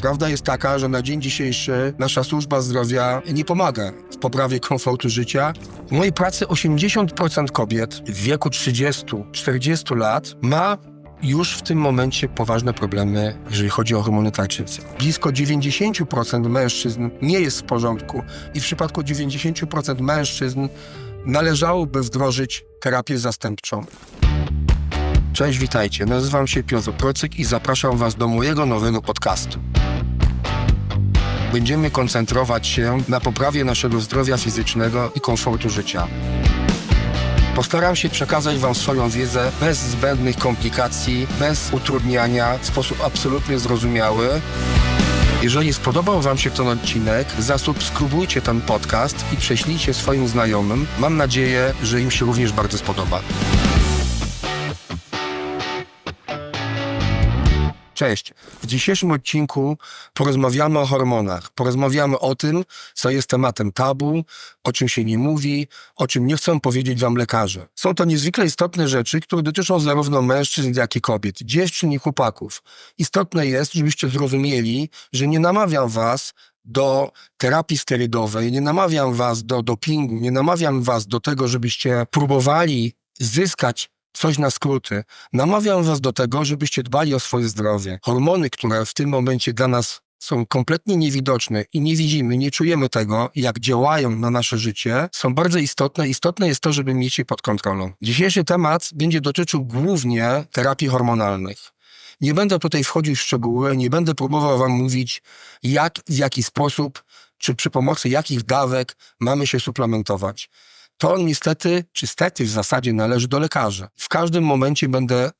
Prawda jest taka, że na dzień dzisiejszy nasza służba zdrowia nie pomaga w poprawie komfortu życia. W mojej pracy 80% kobiet w wieku 30-40 lat ma już w tym momencie poważne problemy, jeżeli chodzi o hormony tarczycy. Blisko 90% mężczyzn nie jest w porządku i w przypadku 90% mężczyzn należałoby wdrożyć terapię zastępczą. Cześć, witajcie. Nazywam się Piotr Procyk i zapraszam Was do mojego nowego podcastu. Będziemy koncentrować się na poprawie naszego zdrowia fizycznego i komfortu życia. Postaram się przekazać Wam swoją wiedzę bez zbędnych komplikacji, bez utrudniania, w sposób absolutnie zrozumiały. Jeżeli spodobał Wam się ten odcinek, zasubskrybujcie ten podcast i prześlijcie swoim znajomym. Mam nadzieję, że im się również bardzo spodoba. Cześć. W dzisiejszym odcinku porozmawiamy o hormonach. Porozmawiamy o tym, co jest tematem tabu, o czym się nie mówi, o czym nie chcą powiedzieć wam lekarze. Są to niezwykle istotne rzeczy, które dotyczą zarówno mężczyzn, jak i kobiet, dziewczyn i chłopaków. Istotne jest, żebyście zrozumieli, że nie namawiam was do terapii sterydowej, nie namawiam was do dopingu, nie namawiam was do tego, żebyście próbowali zyskać coś na skróty. Namawiam was do tego, żebyście dbali o swoje zdrowie. Hormony, które w tym momencie dla nas są kompletnie niewidoczne i nie widzimy, nie czujemy tego, jak działają na nasze życie, są bardzo istotne. Istotne jest to, żeby mieć je pod kontrolą. Dzisiejszy temat będzie dotyczył głównie terapii hormonalnych. Nie będę tutaj wchodził w szczegóły, nie będę próbował wam mówić, jak, w jaki sposób, czy przy pomocy jakich dawek mamy się suplementować to niestety, czy stety w zasadzie należy do lekarza. W każdym momencie będę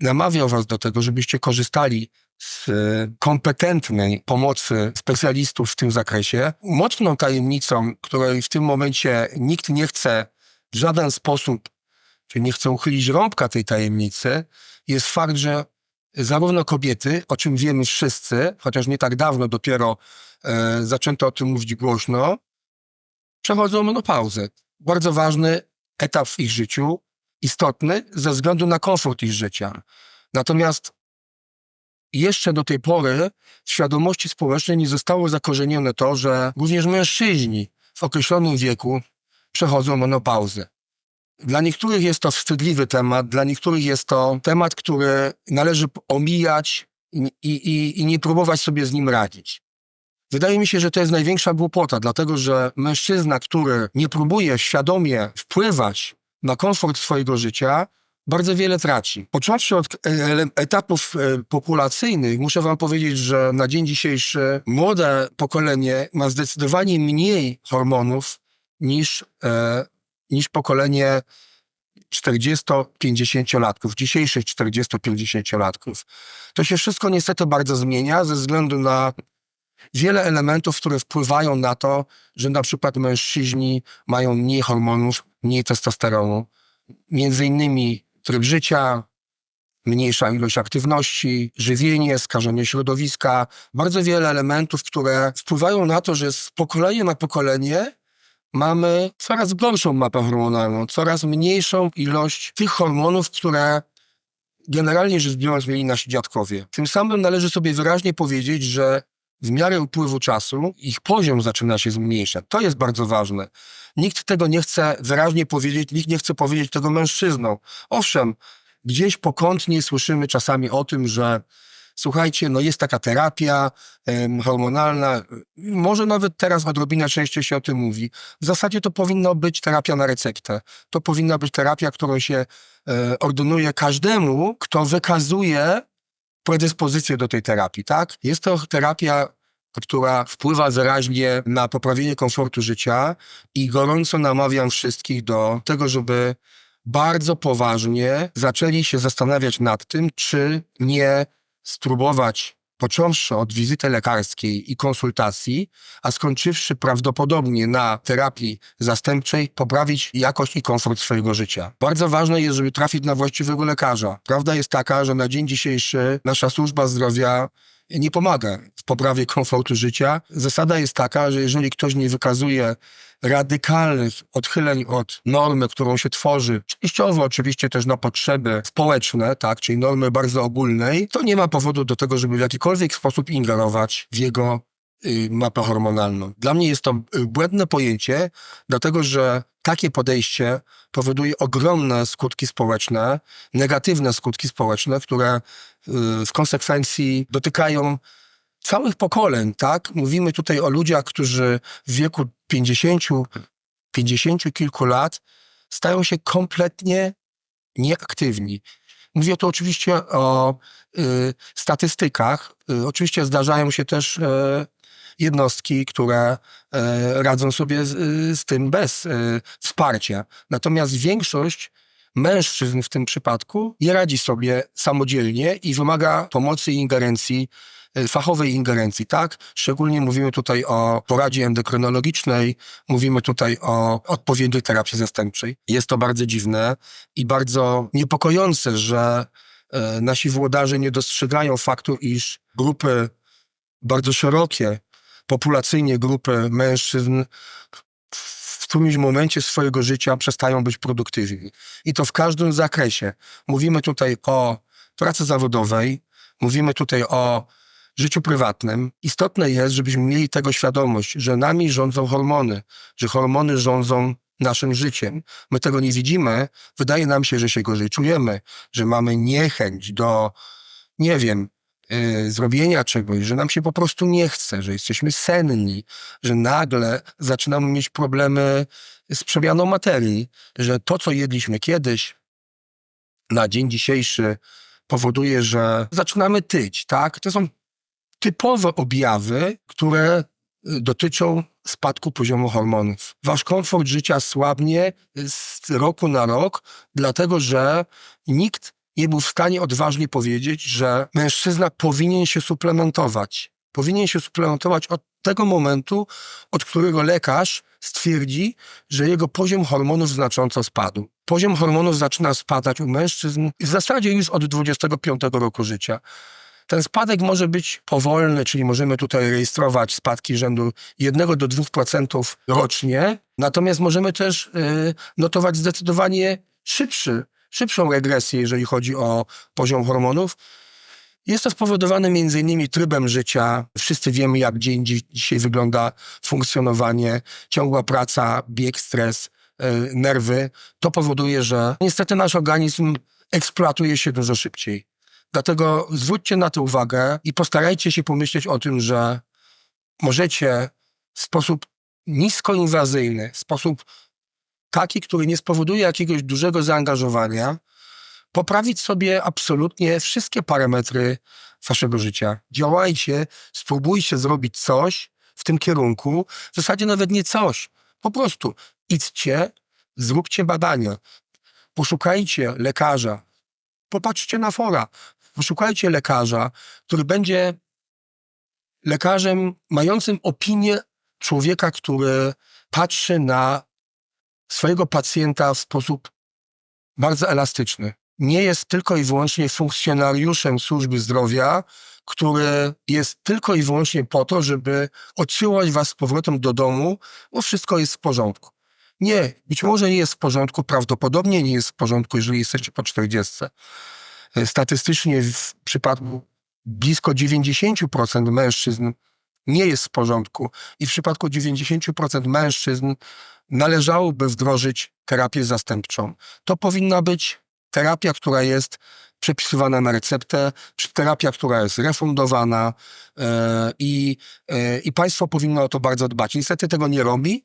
namawiał was do tego, żebyście korzystali z e, kompetentnej pomocy specjalistów w tym zakresie. Mocną tajemnicą, której w tym momencie nikt nie chce w żaden sposób, czy nie chce uchylić rąbka tej tajemnicy, jest fakt, że zarówno kobiety, o czym wiemy wszyscy, chociaż nie tak dawno dopiero e, zaczęto o tym mówić głośno, przechodzą menopauzę bardzo ważny etap w ich życiu, istotny ze względu na komfort ich życia. Natomiast jeszcze do tej pory w świadomości społecznej nie zostało zakorzenione to, że również mężczyźni w określonym wieku przechodzą menopauzę. Dla niektórych jest to wstydliwy temat, dla niektórych jest to temat, który należy omijać i, i, i nie próbować sobie z nim radzić. Wydaje mi się, że to jest największa głupota, dlatego że mężczyzna, który nie próbuje świadomie wpływać na komfort swojego życia, bardzo wiele traci. Począwszy od e, etapów e, populacyjnych, muszę wam powiedzieć, że na dzień dzisiejszy młode pokolenie ma zdecydowanie mniej hormonów niż, e, niż pokolenie 40-50-latków, dzisiejszych 40-50-latków. To się wszystko niestety bardzo zmienia ze względu na wiele elementów, które wpływają na to, że na przykład mężczyźni mają mniej hormonów, mniej testosteronu. Między innymi tryb życia, mniejsza ilość aktywności, żywienie, skażenie środowiska. Bardzo wiele elementów, które wpływają na to, że z pokolenia na pokolenie mamy coraz gorszą mapę hormonalną, coraz mniejszą ilość tych hormonów, które generalnie rzecz biorąc mieli nasi dziadkowie. Tym samym należy sobie wyraźnie powiedzieć, że w miarę upływu czasu ich poziom zaczyna się zmniejszać. To jest bardzo ważne. Nikt tego nie chce wyraźnie powiedzieć, nikt nie chce powiedzieć tego mężczyznom. Owszem, gdzieś pokątnie słyszymy czasami o tym, że słuchajcie, no jest taka terapia hormonalna, może nawet teraz odrobinę częściej się o tym mówi. W zasadzie to powinno być terapia na receptę. To powinna być terapia, którą się e, ordynuje każdemu, kto wykazuje predyspozycję do tej terapii, tak? Jest to terapia, która wpływa wyraźnie na poprawienie komfortu życia i gorąco namawiam wszystkich do tego, żeby bardzo poważnie zaczęli się zastanawiać nad tym, czy nie spróbować począwszy od wizyty lekarskiej i konsultacji, a skończywszy prawdopodobnie na terapii zastępczej, poprawić jakość i komfort swojego życia. Bardzo ważne jest, żeby trafić na właściwego lekarza. Prawda jest taka, że na dzień dzisiejszy nasza służba zdrowia nie pomaga w poprawie komfortu życia. Zasada jest taka, że jeżeli ktoś nie wykazuje radykalnych odchyleń od normy, którą się tworzy, częściowo oczywiście też na potrzeby społeczne, tak, czyli normy bardzo ogólnej, to nie ma powodu do tego, żeby w jakikolwiek sposób ingerować w jego y, mapę hormonalną. Dla mnie jest to y, błędne pojęcie, dlatego że takie podejście powoduje ogromne skutki społeczne, negatywne skutki społeczne, które y, w konsekwencji dotykają całych pokoleń, tak? Mówimy tutaj o ludziach, którzy w wieku 50, 50 kilku lat stają się kompletnie nieaktywni. Mówię tu oczywiście o y, statystykach. Y, oczywiście zdarzają się też y, jednostki, które y, radzą sobie z, y, z tym bez y, wsparcia. Natomiast większość mężczyzn w tym przypadku nie radzi sobie samodzielnie i wymaga pomocy i ingerencji fachowej ingerencji, tak? Szczególnie mówimy tutaj o poradzie endokrynologicznej, mówimy tutaj o odpowiedniej terapii zastępczej. Jest to bardzo dziwne i bardzo niepokojące, że e, nasi włodarze nie dostrzegają faktu, iż grupy bardzo szerokie, populacyjnie grupy mężczyzn w którymś momencie swojego życia przestają być produktywni. I to w każdym zakresie. Mówimy tutaj o pracy zawodowej, mówimy tutaj o życiu prywatnym. Istotne jest, żebyśmy mieli tego świadomość, że nami rządzą hormony, że hormony rządzą naszym życiem. My tego nie widzimy. Wydaje nam się, że się gorzej czujemy, że mamy niechęć do, nie wiem, y, zrobienia czegoś, że nam się po prostu nie chce, że jesteśmy senni, że nagle zaczynamy mieć problemy z przemianą materii, że to, co jedliśmy kiedyś, na dzień dzisiejszy powoduje, że zaczynamy tyć, tak? To są typowe objawy, które y, dotyczą spadku poziomu hormonów. Wasz komfort życia słabnie z roku na rok, dlatego że nikt nie był w stanie odważnie powiedzieć, że mężczyzna powinien się suplementować. Powinien się suplementować od tego momentu, od którego lekarz stwierdzi, że jego poziom hormonów znacząco spadł. Poziom hormonów zaczyna spadać u mężczyzn w zasadzie już od 25 roku życia. Ten spadek może być powolny, czyli możemy tutaj rejestrować spadki rzędu 1 do 2% rocznie, natomiast możemy też y, notować zdecydowanie szybszy, szybszą regresję, jeżeli chodzi o poziom hormonów. Jest to spowodowane między innymi trybem życia. Wszyscy wiemy, jak dzień dzi- dzisiaj wygląda funkcjonowanie, ciągła praca, bieg, stres, y, nerwy. To powoduje, że niestety nasz organizm eksploatuje się dużo szybciej. Dlatego zwróćcie na to uwagę i postarajcie się pomyśleć o tym, że możecie w sposób niskoinwazyjny, w sposób taki, który nie spowoduje jakiegoś dużego zaangażowania, poprawić sobie absolutnie wszystkie parametry waszego życia. Działajcie, spróbujcie zrobić coś w tym kierunku, w zasadzie nawet nie coś, po prostu idźcie, zróbcie badania, poszukajcie lekarza, popatrzcie na fora, poszukajcie lekarza, który będzie lekarzem mającym opinię człowieka, który patrzy na swojego pacjenta w sposób bardzo elastyczny. Nie jest tylko i wyłącznie funkcjonariuszem służby zdrowia, który jest tylko i wyłącznie po to, żeby odsyłać was z powrotem do domu, bo wszystko jest w porządku. Nie, być może nie jest w porządku, prawdopodobnie nie jest w porządku, jeżeli jesteście po 40. Statystycznie w przypadku blisko 90% mężczyzn nie jest w porządku i w przypadku 90% mężczyzn należałoby wdrożyć terapię zastępczą. To powinna być terapia, która jest przepisywana na receptę, terapia, która jest refundowana e, i, e, i państwo powinno o to bardzo dbać. Niestety tego nie robi.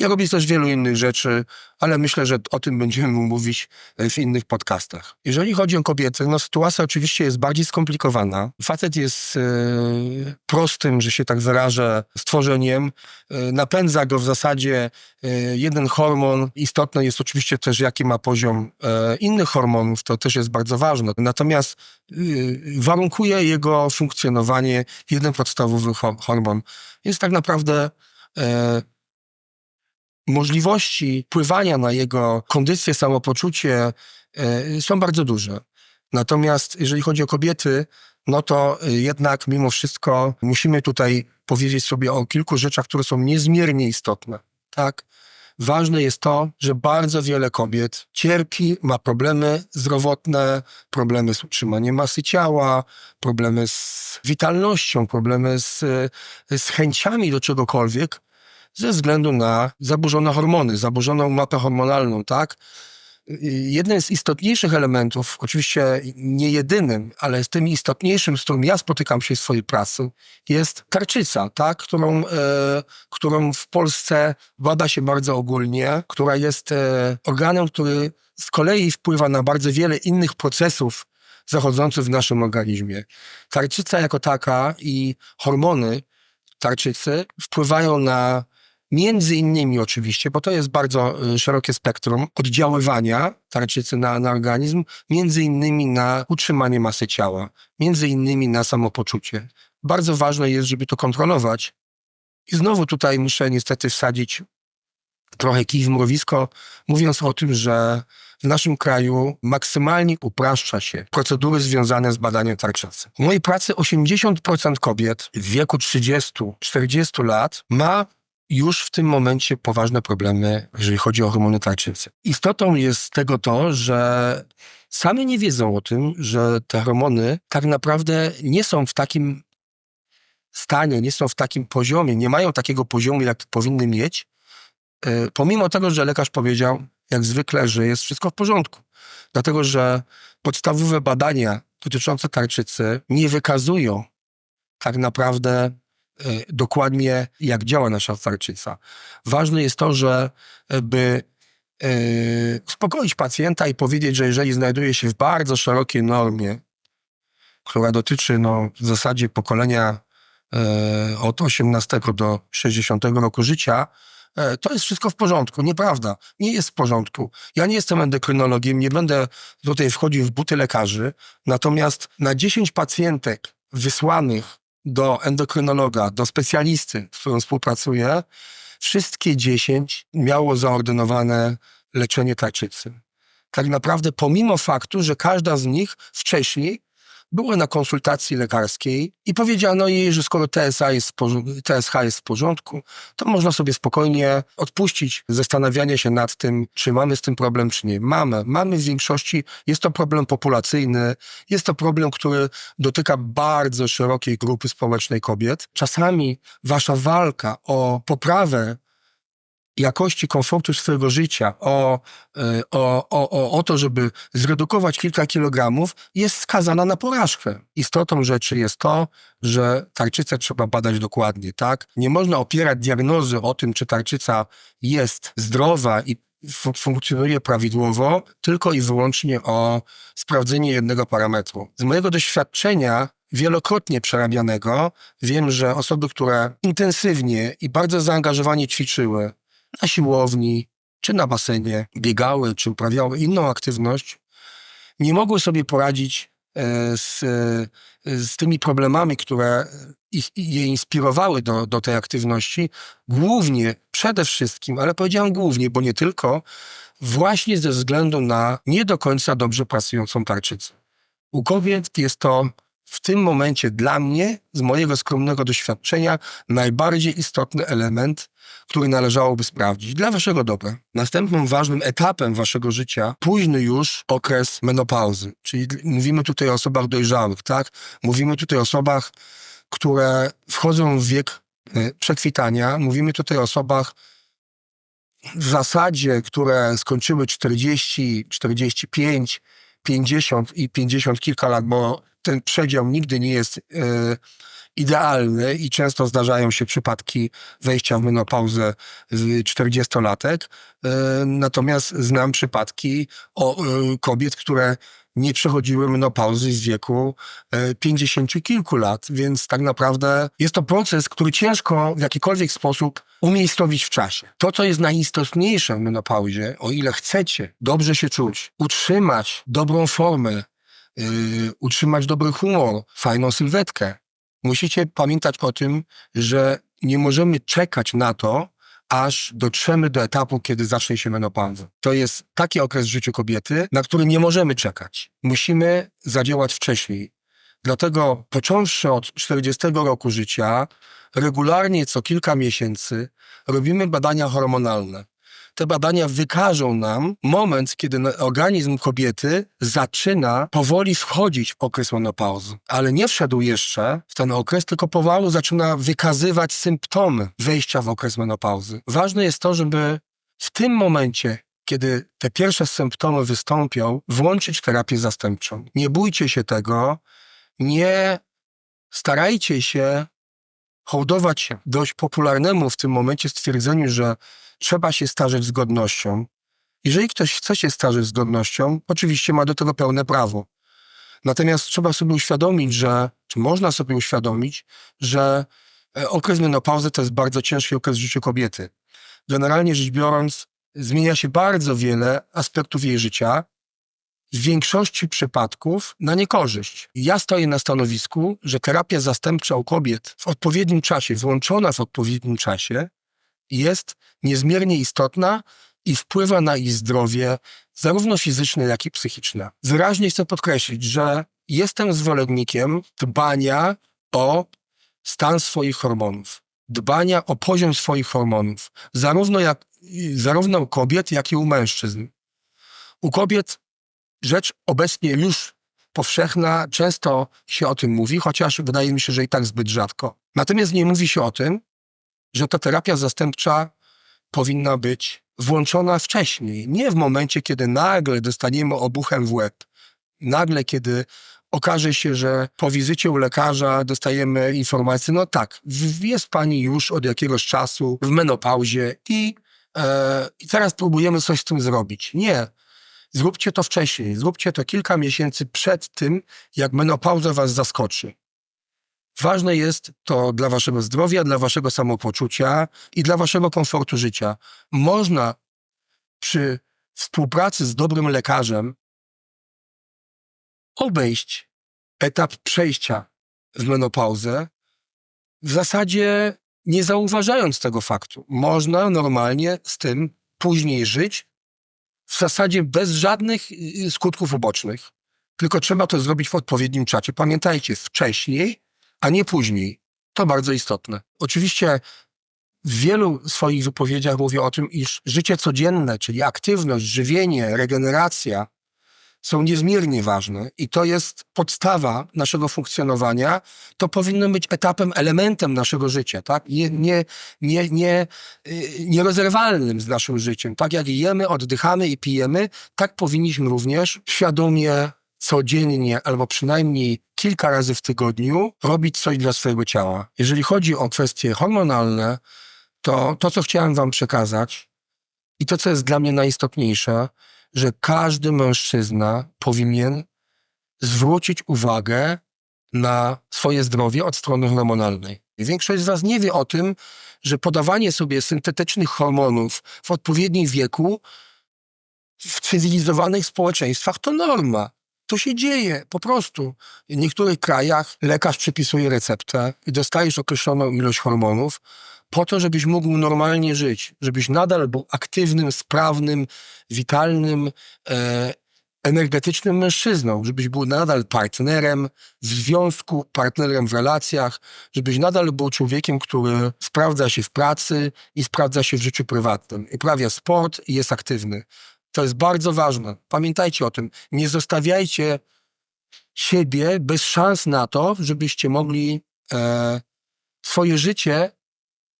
Nie robi też wielu innych rzeczy, ale myślę, że o tym będziemy mówić e, w innych podcastach. Jeżeli chodzi o kobiety, no sytuacja oczywiście jest bardziej skomplikowana. Facet jest e, prostym, że się tak wyrażę, stworzeniem. E, napędza go w zasadzie e, jeden hormon. Istotne jest oczywiście też, jaki ma poziom innych hormonów. To też jest bardzo ważne. Natomiast warunkuje jego funkcjonowanie jeden podstawowy ho- hormon. Jest tak naprawdę możliwości wpływania na jego kondycję, samopoczucie e, są bardzo duże. Natomiast jeżeli chodzi o kobiety, no to e, jednak mimo wszystko musimy tutaj powiedzieć sobie o kilku rzeczach, które są niezmiernie istotne. tak? Ważne jest to, że bardzo wiele kobiet cierpi, ma problemy zdrowotne, problemy z utrzymaniem masy ciała, problemy z witalnością, problemy z, z chęciami do czegokolwiek ze względu na zaburzone hormony, zaburzoną mapę hormonalną, tak? Jeden z istotniejszych elementów, oczywiście nie jedynym, ale z tym istotniejszym, z którym ja spotykam się w swojej pracy, jest tarczyca, tak? którą, e, którą w Polsce bada się bardzo ogólnie, która jest e, organem, który z kolei wpływa na bardzo wiele innych procesów zachodzących w naszym organizmie. Tarczyca jako taka i hormony tarczycy wpływają na Między innymi oczywiście, bo to jest bardzo y, szerokie spektrum oddziaływania tarczycy na, na organizm, między innymi na utrzymanie masy ciała, między innymi na samopoczucie. Bardzo ważne jest, żeby to kontrolować. I znowu tutaj muszę niestety wsadzić trochę kij w mrowisko, mówiąc o tym, że w naszym kraju maksymalnie upraszcza się procedury związane z badaniem tarczycy. W mojej pracy 80% kobiet w wieku 30-40 lat ma już w tym momencie poważne problemy, jeżeli chodzi o hormony tarczycy. Istotą jest tego to, że same nie wiedzą o tym, że te hormony tak naprawdę nie są w takim stanie, nie są w takim poziomie, nie mają takiego poziomu, jak powinny mieć, e, pomimo tego, że lekarz powiedział, jak zwykle, że jest wszystko w porządku. Dlatego, że podstawowe badania dotyczące tarczycy nie wykazują tak naprawdę dokładnie, jak działa nasza tarczyca. Ważne jest to, że e, e, uspokoić pacjenta i powiedzieć, że jeżeli znajduje się w bardzo szerokiej normie, która dotyczy no, w zasadzie pokolenia od 18 do 60 roku życia, to jest wszystko w porządku. Nieprawda. Nie jest w porządku. Ja nie jestem endokrynologiem, nie będę tutaj wchodził w buty lekarzy, natomiast na 10 pacjentek wysłanych do endokrynologa, do specjalisty, z którym współpracuję, wszystkie 10 miało zaordynowane leczenie tarczycy. Tak naprawdę, pomimo faktu, że każda z nich wcześniej była na konsultacji lekarskiej i powiedziano jej, że skoro TSA jest TSH jest w porządku, to można sobie spokojnie odpuścić zastanawianie się nad tym, czy mamy z tym problem, czy nie. Mamy. Mamy w większości. Jest to problem populacyjny. Jest to problem, który dotyka bardzo szerokiej grupy społecznej kobiet. Czasami wasza walka o poprawę jakości komfortu swojego życia, o, e, o, o, o, o to, żeby zredukować kilka kilogramów, jest skazana na porażkę. Istotą rzeczy jest to, że tarczycę trzeba badać dokładnie, tak? Nie można opierać diagnozy o tym, czy tarczyca jest zdrowa i funkcjonuje prawidłowo, tylko i wyłącznie o sprawdzenie jednego parametru. Z mojego doświadczenia wielokrotnie przerabianego wiem, że osoby, które intensywnie i bardzo zaangażowanie ćwiczyły, na siłowni, czy na basenie, biegały, czy uprawiały inną aktywność, nie mogły sobie poradzić e, z, e, z tymi problemami, które ich, je inspirowały do, do tej aktywności, głównie, przede wszystkim, ale powiedziałem głównie, bo nie tylko, właśnie ze względu na nie do końca dobrze pracującą tarczycę. U kobiet jest to w tym momencie dla mnie, z mojego skromnego doświadczenia, najbardziej istotny element, który należałoby sprawdzić dla waszego dobra. Następnym ważnym etapem waszego życia, późny już okres menopauzy. Czyli mówimy tutaj o osobach dojrzałych, tak? Mówimy tutaj o osobach, które wchodzą w wiek e, przekwitania. Mówimy tutaj o osobach w zasadzie, które skończyły 40, 45, 50 i 50 kilka lat, bo ten przedział nigdy nie jest e, idealny i często zdarzają się przypadki wejścia w menopauzę 40-latek. E, natomiast znam przypadki o, e, kobiet, które nie przechodziły menopauzy z wieku pięćdziesięciu kilku lat, więc tak naprawdę jest to proces, który ciężko w jakikolwiek sposób umiejscowić w czasie. To, co jest najistotniejsze w menopauzie, o ile chcecie dobrze się czuć, utrzymać dobrą formę, yy, utrzymać dobry humor, fajną sylwetkę. Musicie pamiętać o tym, że nie możemy czekać na to, aż dotrzemy do etapu, kiedy zacznie się menopauza. To jest taki okres w życiu kobiety, na który nie możemy czekać. Musimy zadziałać wcześniej. Dlatego począwszy od 40 roku życia, regularnie co kilka miesięcy robimy badania hormonalne. Te badania wykażą nam moment, kiedy na- organizm kobiety zaczyna powoli wchodzić w okres menopauzy. Ale nie wszedł jeszcze w ten okres, tylko powolu zaczyna wykazywać symptomy wejścia w okres menopauzy. Ważne jest to, żeby w tym momencie, kiedy te pierwsze symptomy wystąpią, włączyć terapię zastępczą. Nie bójcie się tego, nie starajcie się hołdować dość popularnemu w tym momencie stwierdzeniu, że trzeba się starzeć z godnością. Jeżeli ktoś chce się starzeć z godnością, oczywiście ma do tego pełne prawo. Natomiast trzeba sobie uświadomić, że, czy można sobie uświadomić, że e, okres menopauzy to jest bardzo ciężki okres w życiu kobiety. Generalnie rzecz biorąc, zmienia się bardzo wiele aspektów jej życia, w większości przypadków na niekorzyść. Ja stoję na stanowisku, że terapia zastępcza u kobiet w odpowiednim czasie, włączona w odpowiednim czasie, jest niezmiernie istotna i wpływa na ich zdrowie, zarówno fizyczne, jak i psychiczne. Wyraźnie chcę podkreślić, że jestem zwolennikiem dbania o stan swoich hormonów, dbania o poziom swoich hormonów, zarówno, jak, zarówno u kobiet, jak i u mężczyzn. U kobiet rzecz obecnie już powszechna, często się o tym mówi, chociaż wydaje mi się, że i tak zbyt rzadko. Natomiast nie mówi się o tym, że ta terapia zastępcza powinna być włączona wcześniej. Nie w momencie, kiedy nagle dostaniemy obuchem w łeb. Nagle, kiedy okaże się, że po wizycie u lekarza dostajemy informację, no tak, jest pani już od jakiegoś czasu w menopauzie i, e, i teraz próbujemy coś z tym zrobić. Nie. Zróbcie to wcześniej. Zróbcie to kilka miesięcy przed tym, jak menopauza was zaskoczy. Ważne jest to dla waszego zdrowia, dla waszego samopoczucia i dla waszego komfortu życia. Można przy współpracy z dobrym lekarzem obejść etap przejścia w menopauzę, w zasadzie nie zauważając tego faktu. Można normalnie z tym później żyć, w zasadzie bez żadnych y, skutków ubocznych. Tylko trzeba to zrobić w odpowiednim czasie. Pamiętajcie, wcześniej, a nie później. To bardzo istotne. Oczywiście w wielu swoich wypowiedziach mówię o tym, iż życie codzienne, czyli aktywność, żywienie, regeneracja są niezmiernie ważne i to jest podstawa naszego funkcjonowania. To powinno być etapem, elementem naszego życia, tak? Nie, nie, nie, nie, y, z naszym życiem. Tak jak jemy, oddychamy i pijemy, tak powinniśmy również świadomie, codziennie albo przynajmniej kilka razy w tygodniu robić coś dla swojego ciała. Jeżeli chodzi o kwestie hormonalne, to to, co chciałem wam przekazać i to, co jest dla mnie najistotniejsze, że każdy mężczyzna powinien zwrócić uwagę na swoje zdrowie od strony hormonalnej. Większość z Was nie wie o tym, że podawanie sobie syntetycznych hormonów w odpowiednim wieku w cywilizowanych społeczeństwach to norma. To się dzieje po prostu. W niektórych krajach lekarz przepisuje receptę i dostajesz określoną ilość hormonów po to, żebyś mógł normalnie żyć, żebyś nadal był aktywnym, sprawnym, witalnym, e, energetycznym mężczyzną, żebyś był nadal partnerem w związku, partnerem w relacjach, żebyś nadal był człowiekiem, który sprawdza się w pracy i sprawdza się w życiu prywatnym. Uprawia sport i jest aktywny. To jest bardzo ważne. Pamiętajcie o tym. Nie zostawiajcie siebie bez szans na to, żebyście mogli e, swoje życie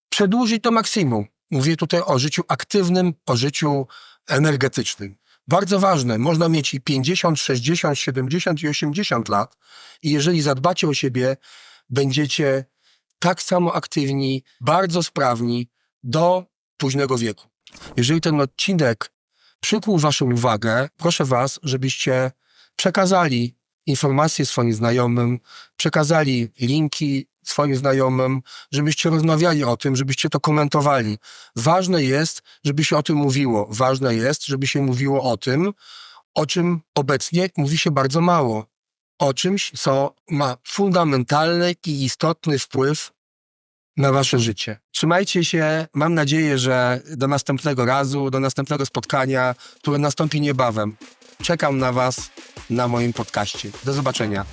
przedłużyć do maksimum. Mówię tutaj o życiu aktywnym, o życiu energetycznym. Bardzo ważne, można mieć i 50, 60, 70 i 80 lat i jeżeli zadbacie o siebie, będziecie tak samo aktywni, bardzo sprawni do późnego wieku. Jeżeli ten odcinek przykuł waszą uwagę, proszę was, żebyście przekazali informacje swoim znajomym, przekazali linki swoim znajomym, żebyście rozmawiali o tym, żebyście to komentowali. Ważne jest, żeby się o tym mówiło. Ważne jest, żeby się mówiło o tym, o czym obecnie mówi się bardzo mało. O czymś, co ma fundamentalny i istotny wpływ na wasze życie. Trzymajcie się. Mam nadzieję, że do następnego razu, do następnego spotkania, które nastąpi niebawem. Czekam na was na moim podcaście. Do zobaczenia.